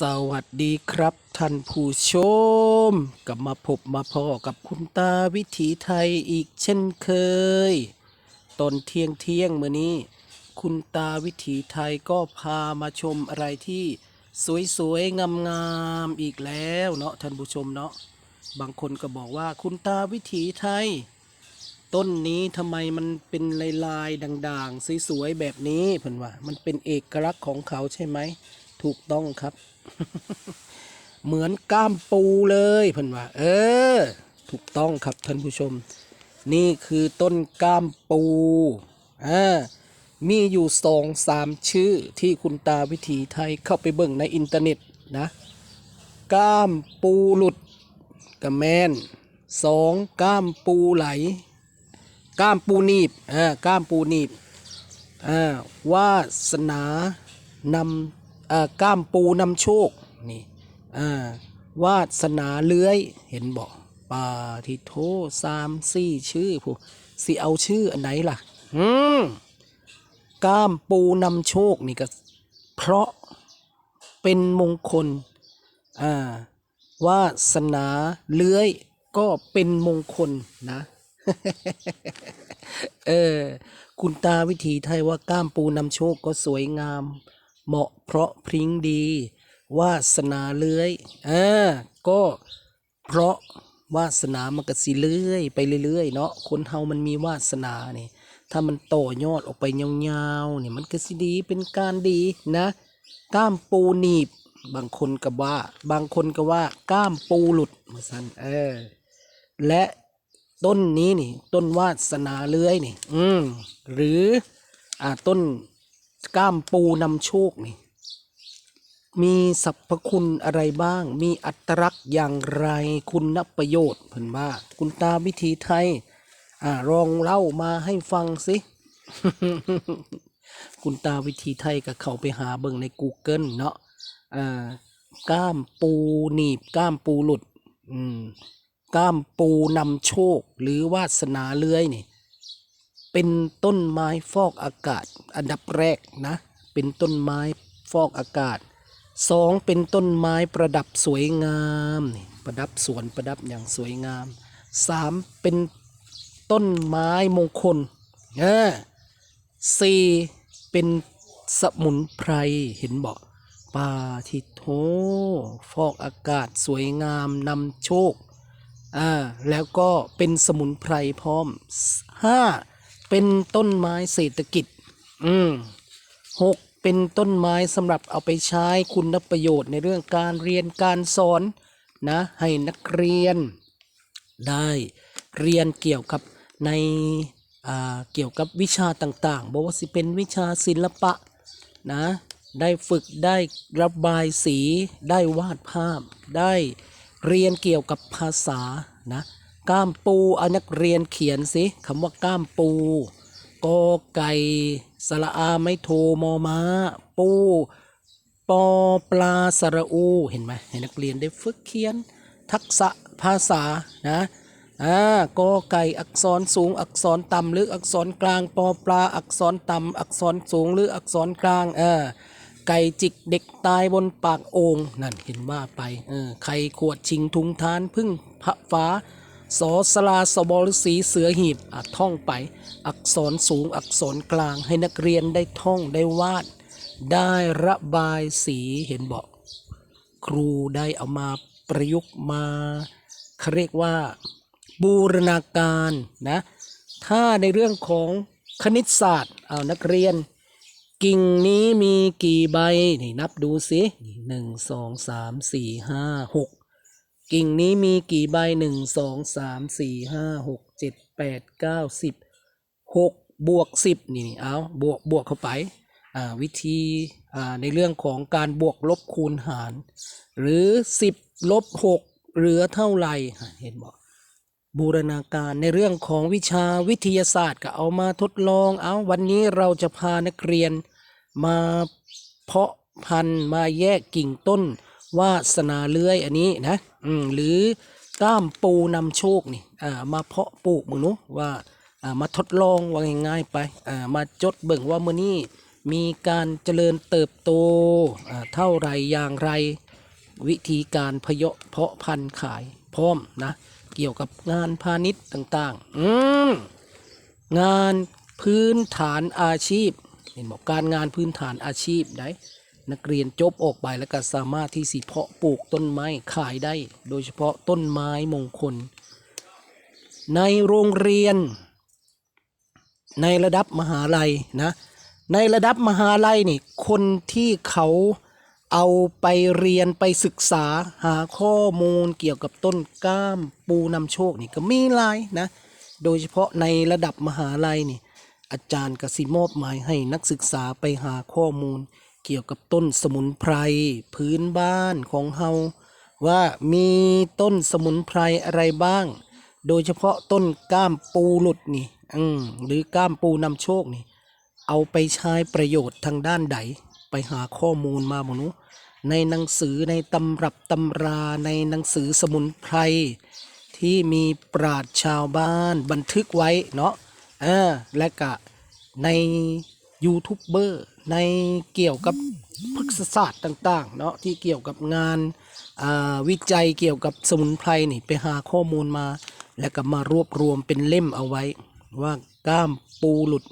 สวัสดีครับท่านผู้ชมกลับมาพบมาพอกับคุณตาวิถีไทยอีกเช่นเคย ตอนเที่ยงเที่ยงมื่อนี้ คุณตาวิถีไทยก็พามาชมอะไรที่สวยๆงามๆอีกแล้วเนาะท่านผู้ชมเนาะบางคนก็บอกว่าคุณตาวิถีไทย ต้นนี้ทำไมมันเป็นลายลายๆด่างๆ สวยๆแบบนี้เพิ่นว่า มันเป็นเอกลักษณ์ของเขาใช่ไหม ถูกต้องครับ เหมือนก้ามปูเลยเพิ่นว่า เออ ถูกต้องครับท่านผู้ชม นี่คือต้นก้ามปูอ่ามีอยู่สองสามชื่อที่คุณตาวิถีไทยเข้าไปเบิ่งในอินเทอร์เน็ตนะก้ามปูหลุดกับแมนสองก้ามปูไหล ก้ามปูหนีบอ่าก้ามปูหนีบอ่าวาสนานำ ก้ามปูนำโชคนี่อ่าวาสนาเลื้อยเห็นบอกปาทิโทสามสี่ชื่อผู้สิเอาชื่ออันไหนล่ะอืมก้ามปูนำโชคนี่ก็เพราะเป็นมงคลอ่าวาสนาเลื้อยก็เป็นมงคลนะเออคุณตาวิถีไทยว่าก้ามปูนำโชคก็สวยงาม เหมาะเพราะพริ้งดี วาสนาเลื้อยอ่าก็เพราะวาสนามันก็สิเลื่อยไปเรื่อยๆเนาะคนเฮามันมีวาสนาเนี่ยถ้ามันต่อยอดออกไปยาวๆเนี่ยมันก็สิดีเป็นการดีนะก้ามปูหนีบบางคนก็ว่า บางคนก็ว่าก้ามปูหลุดมาสันเออ และต้นนี้นี่ ต้นวาสนาเลื้อยนี่ อืมหรือ อ่าต้น ก้ามปูนำโชคนี่มีสรรพคุณอะไรบ้าง มีอัตลักษณ์อย่างไรคุณนับประโยชน์เพิ่นว่าคุณตาวิธีไทย อ่าลองเล่ามาให้ฟังสิ คุณตาวิธีไทยก็เข้าไปหาเบิ่งใน Google เนาะอ่าก้ามปูหนีบก้ามปูหลุด อืมก้ามปูนำโชค หรือวาสนาเลื้อยนี่ เป็นต้นไม้ฟอกอากาศ อันดับแรกนะ เป็นต้นไม้ฟอกอากาศสองเป็นต้นไม้ประดับสวยงามประดับสวนประดับอย่างสวยงามสามเป็นต้นไม้มงคลเออสี่เป็นสมุนไพรเห็นบอกปาทิโทฟอกอากาศสวยงามนำโชคอ่าแล้วก็เป็นสมุนไพรพร้อมห้า เป็นต้นไม้เศรษฐกิจ อืมหกเป็นต้นไม้สำหรับเอาไปใช้คุณประโยชน์ในเรื่องการเรียนการสอนนะให้นักเรียนได้เรียนเกี่ยวกับในอ่าเกี่ยวกับวิชาต่างๆบอกว่าสิเป็นวิชาศิลปะนะได้ฝึกได้ระบายสีได้วาดภาพ ได้เรียนเกี่ยวกับภาษานะ ก้ามปูเอานักเรียนเขียนสิคำว่าก้ามปูกอไก่สระอาไม่โทมอม้า ปูปอปลาสระอูเห็นไหมให้นักเรียนได้ฝึกเขียน ทักษะภาษานะอ่ากอไก่อักษรสูง อักษรต่ำหรืออักษรกลางปอปลาอักษรต่ำอักษรสูงหรืออักษรกลางเออไก่จิกเด็กตายบนปากโอ่งนั่นเห็นว่าไปเออไข่ขวดชิงทุงทานพึ่งพระฟ้า สอสลาสบรสีเสือหีบอะท่องไป อักษรสูงอักษรกลางให้นักเรียนได้ท่องได้วาด ได้ระบายสีเห็นบอก ครูได้เอามาประยุกต์มาเขาเรียกว่าบูรณาการนะถ้าในเรื่องของคณิตศาสตร์เอานักเรียน กิ่งนี้มีกี่ใบนี่นับดูสิหนึ่งสองสามสี่ห้าหก กิ่งนี้มีกี่ใบหนึ่งสองสามสี่ห้าหกเจ็ดแปดเก้าสิบหกบวกสิบนี่เอาบวกบวกเข้าไปอ่าวิธีอ่าในเรื่องของการบวกลบคูณหาร หรือสิบลบหกเหลือเท่าไหร่อะเห็นบอกบูรณาการในเรื่องของวิชาวิทยาศาสตร์ก็เอามาทดลองเอาวันนี้เราจะพานักเรียนมาเพาะพันธุ์มาแยกกิ่งต้น วาสนาเลื้อยอันนี้นะอืมหรือก้ามปูนำโชคนี่อ่ามาเพาะปลูกมึงนุว่าอ่ามาทดลองว่าง่ายๆไปอ่ามาจดเบิ่งว่ามื้อนี้มีการเจริญเติบโตอ่าเท่าไรอย่างไรวิธีการพะเยาะเพาะพันธุ์ขายพร้อมนะ เกี่ยวกับงานพาณิชย์ต่างๆ อืมงานพื้นฐานอาชีพเห็นบอกการงานพื้นฐานอาชีพได้ นักเรียนจบออกไปแล้วก็สามารถที่สิเพาะปลูกต้นไม้ขายได้ โดยเฉพาะต้นไม้มงคล ในโรงเรียน ในระดับมหาลัยนะในระดับมหาลัยนี่คนที่เขาเอาไปเรียนไปศึกษาหาข้อมูลเกี่ยวกับต้นกล้ามปูนำโชคนี่ก็มีหลายนะโดยเฉพาะในระดับมหาลัยนี่อาจารย์กสิมอบหมายให้นักศึกษาไปหาข้อมูล เกี่ยวกับต้นสมุนไพรพื้นบ้านของเฮาว่ามีต้นสมุนไพรอะไรบ้าง โดยเฉพาะต้นก้ามปูหลุดนี่อืมหรือก้ามปูนำโชคนี่ เอาไปใช้ประโยชน์ทางด้านใด ไปหาข้อมูลมาหมนุในหนังสือในตำรับตำราในหนังสือสมุนไพรที่มีปราชญ์ชาวบ้านบันทึกไว้เนาะเออและกะใน ยูทูบเบอร์ในเกี่ยวกับพฤกษศาสตร์ต่างๆเนาะที่เกี่ยวกับงานาวิจัยเกี่ยวกับสมุนไพรนี่ไปหาข้อมูลมา แล้วก็มารวบรวมเป็นเล่มเอาไว้ ว่าก้ามปูหลุด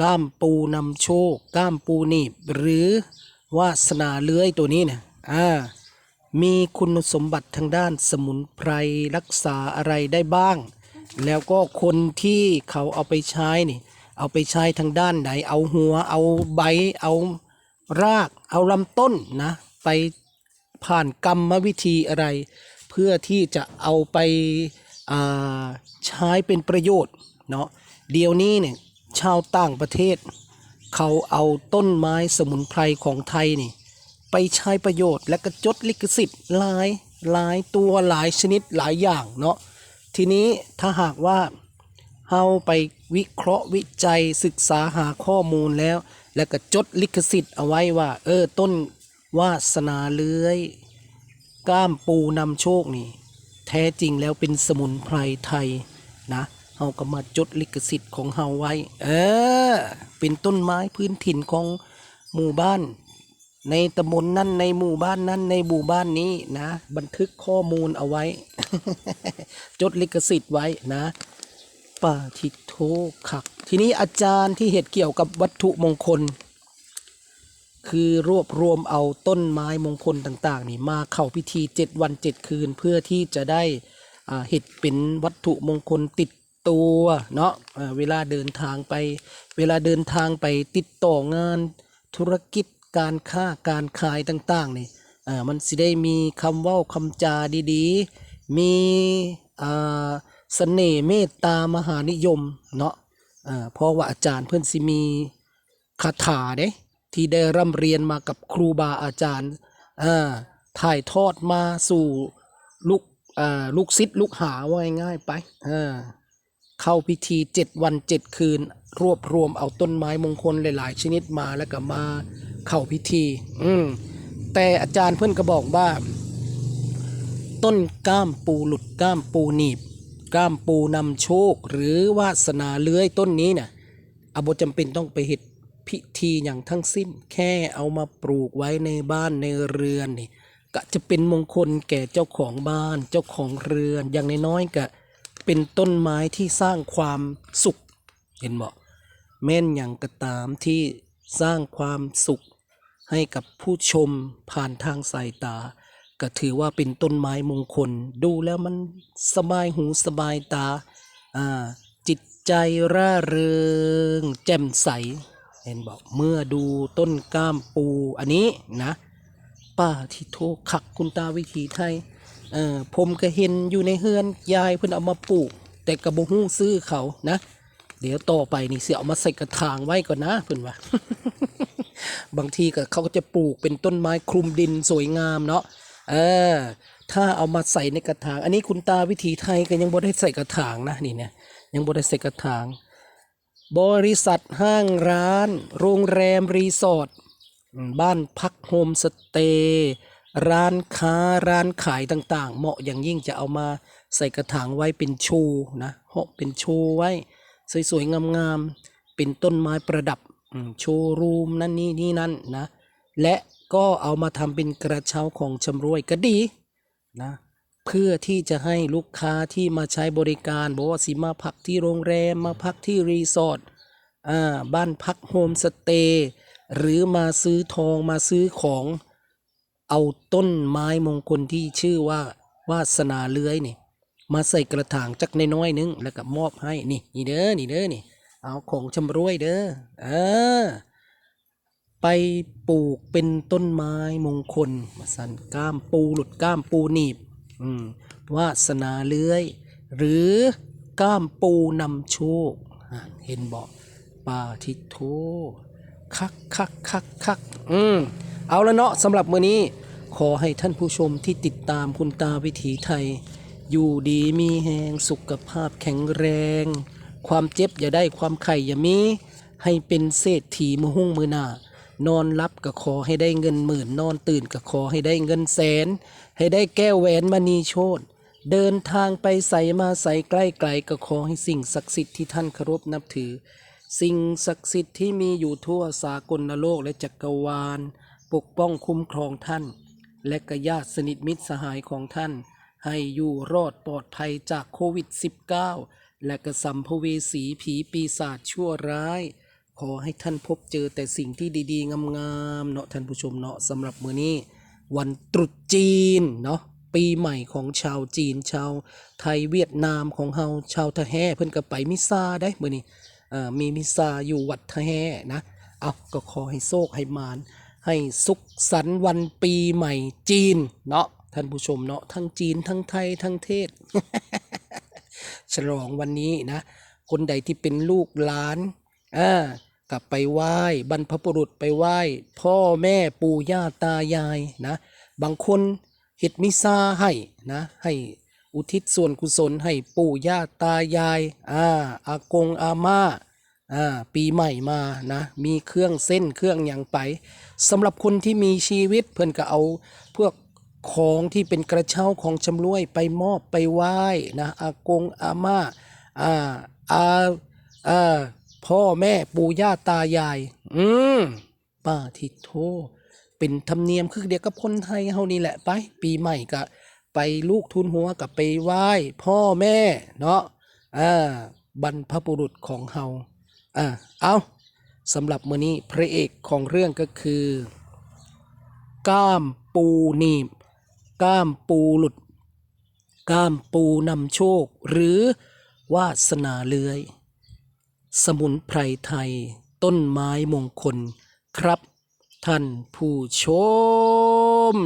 ก้ามปูนำโชค ก้ามปูหนีบหรือวาสนาเลื้อยตัวนี้เนี่ยอ่ามีคุณสมบัติทางด้านสมุนไพรรักษาอะไรได้บ้าง แล้วก็คนที่เขาเอาไปใช้นี่ เอาไปใช้ทางด้านไหน เอาหัว เอาใบ เอาราก เอาลำต้นนะ ไปผ่านกรรมวิธีอะไร เพื่อที่จะเอาไปาใช้เป็นประโยชน์เนาะ เดี๋ยวนี้เนี่ยชาวต่างประเทศ เขาเอาต้นไม้สมุนไพรของไทยนี่ไปใช้ประโยชน์และก็จดลิขสิทธิ์หลายหลายตัวหลายชนิดหลายอย่างเนาะทีนี้ถ้าหากว่าเฮาไป วิเคราะห์วิจัยศึกษาหาข้อมูลแล้ว แล้วก็จดลิขสิทธิ์เอาไว้ว่า เออต้นวาสนาเลื้อยก้ามปูนำโชคนี่ แท้จริงแล้วเป็นสมุนไพรไทยนะเฮาก็มาจดลิขสิทธิ์ของเฮาไว้ เออ เป็นต้นไม้พื้นถิ่นของหมู่บ้าน ในตำบลนั้นในหมู่บ้านนั้นในหมู่บ้านนี้นะ บันทึกข้อมูลเอาไว้ จดลิขสิทธิ์ไว้นะ ป่าทิโทขัก ทีนี้อาจารย์ที่เหตุเกี่ยวกับวัตถุมงคล คือรวบรวมเอาต้นไม้มงคลต่างๆ นี่มาเข้าพิธีเจ็ดวันเจ็ดคืนเพื่อที่จะได้อ่าเห็ดเป็นวัตถุมงคลติดตัวเนาะเวลาเดินทางไป เวลาเดินทางไปติดต่องานธุรกิจการค้าการขายต่างๆนี่มันสิได้มีคำว้าคำจาดีๆ มีอ่า เสน่ห์เมตตามหานิยมเนาะอ่าเพราะว่าอาจารย์เพื่อนสิมีคาถาเด้ที่ได้ร่ำเรียนมากับครูบาอาจารย์อ่าถ่ายทอดมาสู่ลูกอ่าลูกศิษย์ลูกหาว่าง่ายๆไปอ่าเข้าพิธีเจ็ดวันเจ็ดคืน รวบรวมเอาต้นไม้มงคลหลายๆ ชนิดมาแล้วก็มาเข้าพิธี อืมแต่อาจารย์เพื่อนก็บอกว่า ต้นก้ามปูหลุดก้ามปูหนีบ ก้ามปูนำโชค หรือวาสนาเลื้อยต้นนี้เนี่ยอาบจำเป็นต้องไปเห็ดพิธีอย่างทั้งสิ้น แค่เอามาปลูกไว้ในบ้านในเรือนนี่ก็จะเป็นมงคลแก่เจ้าของบ้านเจ้าของเรือน อย่างน้อยๆก็เป็นต้นไม้ที่สร้างความสุข เห็นบอกแม่นอย่างกระตามที่สร้างความสุขให้กับผู้ชมผ่านทางสายตา ก็ถือว่าเป็นต้นไม้มงคล ดูแล้วมันสบายหูสบายตาอ่าจิตใจร่าเริง แจ่มใส เห็นบอกเมื่อดูต้นก้ามปูอันนี้นะป้าที่โทขักคุณตาวิถีไทยเออผมก็เห็นอยู่ในเฮือนยายเพิ่นเอามาปลูก แต่กระบหู้ซื้อเขานะ เดี๋ยวต่อไปนี่เสียเอามาใส่กระถางไว้ก่อนนะเพิ่นว่า บางทีก็เขาก็จะปลูกเป็นต้นไม้คลุมดินสวยงามเนาะ เออถ้าเอามาใส่ในกระถาง อันนี้คุณตาวิถีไทยก็ยังบ่ได้ใส่กระถางนะนี่เนี่ยยังบ่ได้ใส่กระถาง บริษัทห้างร้าน โรงแรมรีสอร์ทบ้านพักโฮมสเตย์ร้านค้าร้านขายต่างๆ เหมาะอย่างยิ่งจะเอามาใส่กระถางไว้เป็นโชว์นะเหาะเป็นโชว์ไว้ สวยๆงามๆเป็นต้นไม้ประดับโชว์รูมนั่นนี่นี่นั่นนะ และ ก็เอามาทำเป็นกระเช้าของชำรวยก็ดีนะเพื่อที่จะให้ลูกค้าที่มาใช้บริการบอกว่าสิมาพักที่โรงแรมมาพักที่รีสอร์ทอ่าบ้านพักโฮมสเตย์หรือมาซื้อทองมาซื้อของเอาต้นไม้มงคลที่ชื่อว่าวาสนาเลื้อยนี่ มาใส่กระถางจักน้อยๆนึงแล้วก็มอบให้นี่นี่เด้อนี่เด้อนี่ เอาของชำรวยเด้อเออ ไปปลูกเป็นต้นไม้มงคลมาสั่นก้ามปูหลุดก้ามปูหนีบอืมวาสนาเลื้อย หรือก้ามปูนำโชคอ่าเห็นบอกปาทิโทคักคักคักคักอืมเอาแล้วเนาะสำหรับมื้อนี้ ขอให้ท่านผู้ชมที่ติดตามคุณตาวิถีไทย อยู่ดีมีแหงสุขภาพแข็งแรง ความเจ็บอย่าได้ความไข่อย่ามี ให้เป็นเศรษฐีมือหุ้งมือหน้า นอนรับก็ขอให้ได้เงินหมื่นนอนตื่นก็ขอให้ได้เงินแสน ให้ได้แก้วแหวนมณีโชตเดินทางไปใส่มาใส่ใกล้ไกลก็ขอให้สิ่งศักดิ์สิทธิ์ที่ท่านเคารพนับถือ สิ่งศักดิ์สิทธิ์ที่มีอยู่ทั่วสากลโลกและจักรวาล ปกป้องคุ้มครองท่าน และกญาติสนิทมิตรสหายของท่าน ให้อยู่รอดปลอดภัยจากโควิด -19 และกระสัมภเวสีผีปีศาจชั่วร้าย ขอให้ท่านพบเจอแต่สิ่งที่ดีๆ งามๆเนาะท่านผู้ชมเนาะสำหรับมื้อนี้ วันตรุษจีนเนาะปีใหม่ของชาวจีน ชาวไทยเวียดนามของเฮาชาวทะแห่เพิ่นก็ไปมิซาได้มื้อนี้เอ่อมีมิซาอยู่วัดทะแห่นะเอาก็ขอให้โชคให้มาน ให้สุขสันต์วันปีใหม่จีนเนาะท่านผู้ชมเนาะทั้งจีนทั้งไทยทั้งเทศ ฉลองวันนี้นะ คนใดที่เป็นลูกหลานอ่า กลับไปไหว้บรรพบุรุษไปไหว้ พ่อแม่ปู่ย่าตายายนะบางคนเฮ็ดมิซาให้นะให้อุทิศส่วนกุศลให้ปู่ย่าตายายอ่าอากงอาม่าอ่าปีใหม่มานะมีเครื่องเส้นเครื่องอย่างไปสำหรับคนที่มีชีวิตเพื่อนก็เอาพวกของที่เป็นกระเช้าของชำรวยไปมอบไปไหว้นะอากงอาม่าอ่าอาอ่า พ่อแม่ปู่ย่าตายาย อืมป้าทิโทเป็นธรรมเนียมคือเดียวกับคนไทยเฮานี่แหละไป ปีใหม่ก็ไปลูกทุนหัวกับไปไหว้พ่อแม่เนาะอ่าบรรพบุรุษของเฮาอ่าเอาสำหรับมื้อนี้พระเอกของเรื่องก็คือ ก้ามปูหนีบ ก้ามปูหลุด ก้ามปูนำโชค หรือวาสนาเลื้อย สมุนไพรไทย ต้นไม้มงคลครับ ท่านผู้ชม